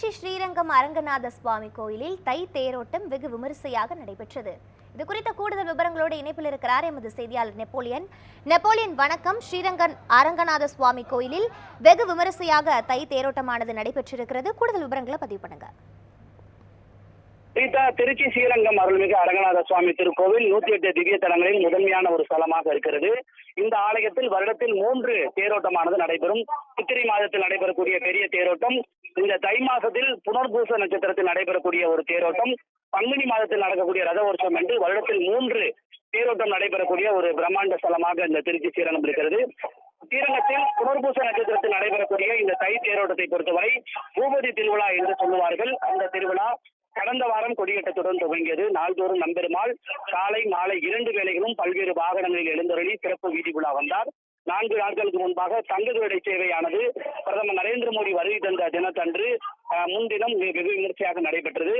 திருச்சி ஸ்ரீரங்கம் அரங்கநாத சுவாமி கோயிலில் தை தேரோட்டம் வெகு விமரிசையாக நடைபெற்றது. இது குறித்த கூடுதல் விவரங்களோடு இணைப்பில் இருக்கிறார் எமது செய்தியாளர் நெப்போலியன். நெப்போலியன் வணக்கம். ஸ்ரீரங்கன் அரங்கநாத சுவாமி கோயிலில் வெகு விமரிசையாக தை தேரோட்டமானது நடைபெற்றிருக்கிறது. கூடுதல் விவரங்களை பதிவு பண்ணுங்க. சீதா திருச்சி ஸ்ரீரங்கம் அருள்மிகு அரங்கநாத சுவாமி திருக்கோவில் நூத்தி எட்டு திவ்ய தலங்களில் முதன்மையான ஒரு ஸ்தலமாக இருக்கிறது. இந்த ஆலயத்தில் வருடத்தில் மூன்று தேரோட்டமானது நடைபெறும். சித்திரை மாதத்தில் நடைபெறக்கூடிய பெரிய தேரோட்டம் இந்த தை மாசத்தில் புனர்பூச நட்சத்திரத்தில் நடைபெறக்கூடிய ஒரு தேரோட்டம் பங்குனி மாதத்தில் நடக்கக்கூடிய ரத வருஷம் என்று வருடத்தில் மூன்று தேரோட்டம் நடைபெறக்கூடிய ஒரு பிரம்மாண்ட ஸ்தலமாக இந்த திருச்சி ஸ்ரீரங்கம் இருக்கிறது. ஸ்ரீரங்கத்தில் புனர்பூச நட்சத்திரத்தில் நடைபெறக்கூடிய இந்த தை தேரோட்டத்தை பொறுத்தவரை பூபதி திருவிழா என்று சொல்லுவார்கள். அந்த திருவிழா கடந்த வாரம் கொடியேற்றத்துடன் துவங்கியது. நாள்தோறும் நம்பெருமாள் காலை மாலை இரண்டு வேளைகளும் பல்வேறு வாகனங்களில் எழுந்தருளி சிறப்பு வீதி விழா வந்தார். நான்கு நாட்களுக்கு முன்பாக தங்குதுடை சேவையானது பிரதமர் நரேந்திர மோடி வருகை தந்த தினத்தன்று முன்தினம் வெகு விமர்சையாக நடைபெற்றது.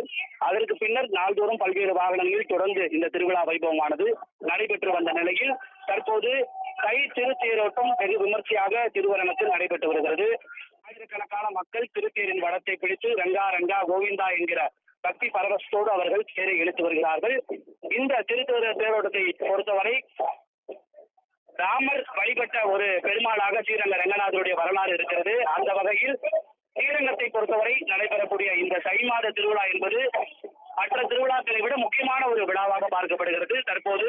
அதற்கு பின்னர் நாள்தோறும் பல்வேறு வாகனங்களில் தொடர்ந்து இந்த திருவிழா வைபவமானது நடைபெற்று வந்த நிலையில் தற்போது கை திருத்தேரோட்டம் வெகு விமர்சையாக திருவரணத்தில் நடைபெற்று வருகிறது. ஆயிரக்கணக்கான மக்கள் திருத்தேரின் வடத்தை பிடித்து ரங்கா ரங்கா கோவிந்தா என்கிற பக்தி பரவசத்தோடு அவர்கள் தேரை இழுத்து வருகிறார்கள். இந்த திருத்தேர தேரோட்டத்தை பொறுத்தவரை ராமர் வழிபட்ட ஒரு பெருமாளாக ஸ்ரீரங்க ரங்கநாதருடைய வரலாறு இருக்கிறது. அந்த வகையில் ஸ்ரீரங்கத்தை பொறுத்தவரை நடைபெறக்கூடிய இந்த தை மாத திருவிழா என்பது மற்ற திருவிழாக்களை விட முக்கியமான ஒரு விழாவாக பார்க்கப்படுகிறது. தற்போது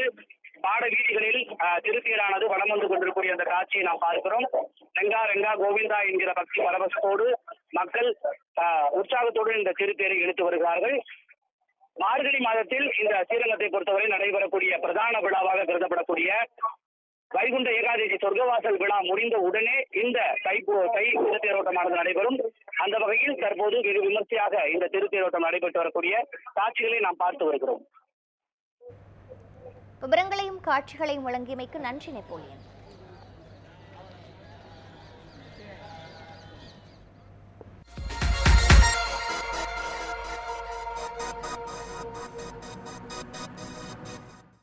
பாட வீதிகளில் திருத்தீரானது வளம் வந்து கொண்டிருக்கக்கூடிய அந்த காட்சியை நாம் பார்க்கிறோம். ரெங்கா ரெங்கா கோவிந்தா என்கிற பக்தி பரவசத்தோடு மக்கள் உற்சாகத்துடன் இந்த திருத்தேரை இழுத்து வருகிறார்கள். மார்கழி மாதத்தில் இந்த ஸ்ரீரங்கத்தை பொறுத்தவரை நடைபெறக்கூடிய பிரதான விழாவாக கருதப்படக்கூடிய வைகுண்ட ஏகாதசி சொர்க்கவாசல் விழா முடிந்த உடனே இந்த தை தை திருத்தேரோட்டமானது நடைபெறும். அந்த வகையில் தற்போது வெகு விமர்சையாக இந்த திருத்தேரோட்டம் நடைபெற்று வரக்கூடிய காட்சிகளை நாம் பார்த்து வருகிறோம். விவரங்களையும் காட்சிகளையும் வழங்கியமைக்கு நன்றி நெப்போலியன்.